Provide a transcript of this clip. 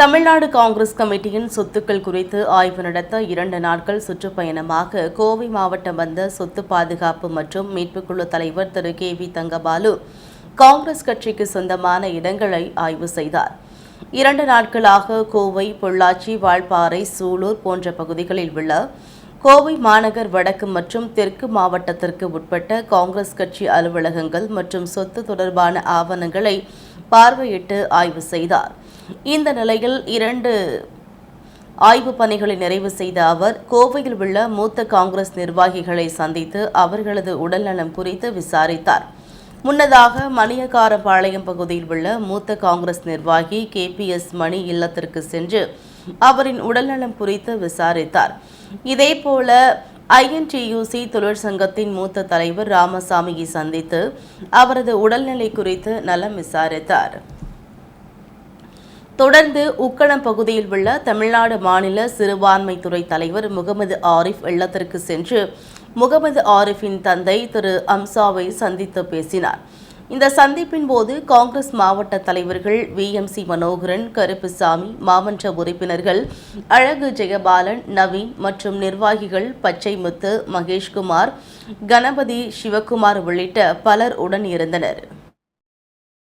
தமிழ்நாடு காங்கிரஸ் கமிட்டியின் சொத்துக்கள் குறித்து ஆய்வு நடத்த இரண்டு நாட்கள் சுற்றுப்பயணமாக கோவை மாவட்டம் வந்த சொத்து பாதுகாப்பு மற்றும் மீட்புக்குழு தலைவர் திரு கே வி தங்கபாலு காங்கிரஸ் கட்சிக்கு சொந்தமான இடங்களை ஆய்வு செய்தார். இரண்டு நாட்களாக கோவை பொள்ளாச்சி வால்பாறை சூலூர் போன்ற பகுதிகளில் உள்ள கோவை மாநகர் வடக்கு மற்றும் தெற்கு மாவட்டத்திற்கு உட்பட்ட காங்கிரஸ் கட்சி அலுவலகங்கள் மற்றும் சொத்து தொடர்பான ஆவணங்களை பார்வையிட்டு ஆய்வு செய்தார். இந்த நிலையில் இரண்டு ஆய்வு பணிகளை நிறைவு செய்த அவர் கோவையில் உள்ள மூத்த காங்கிரஸ் நிர்வாகிகளை சந்தித்து அவர்களது உடல்நலம் குறித்து விசாரித்தார். முன்னதாக மணியக்காரபாளையம் பகுதியில் உள்ள மூத்த காங்கிரஸ் நிர்வாகி கே. பி. எஸ். மணி இல்லத்திற்கு சென்று அவரின் உடல்நலம் குறித்து விசாரித்தார். இதேபோல ஐஎன்டியூசி தொழிற்சங்கத்தின் மூத்த தலைவர் ராமசாமியை சந்தித்து அவரது உடல்நிலை குறித்து நலம் விசாரித்தார். தொடர்ந்து உக்கடம் பகுதியில் உள்ள தமிழ்நாடு மாநில சிறுபான்மைத்துறை தலைவர் முகமது ஆரிஃப் இல்லத்திற்கு சென்று முகமது ஆரிஃபின் தந்தை திரு அம்சாவை சந்தித்து பேசினார். இந்த சந்திப்பின் போது காங்கிரஸ் மாவட்ட தலைவர்கள் V. M. C. Manoharan Karuppusamy மாமன்ற உறுப்பினர்கள் அழகு ஜெயபாலன் நவீன் மற்றும் நிர்வாகிகள் பச்சைமுத்து மகேஷ்குமார் கணபதி சிவக்குமார் உள்ளிட்ட பலர் உடன் இருந்தனர்.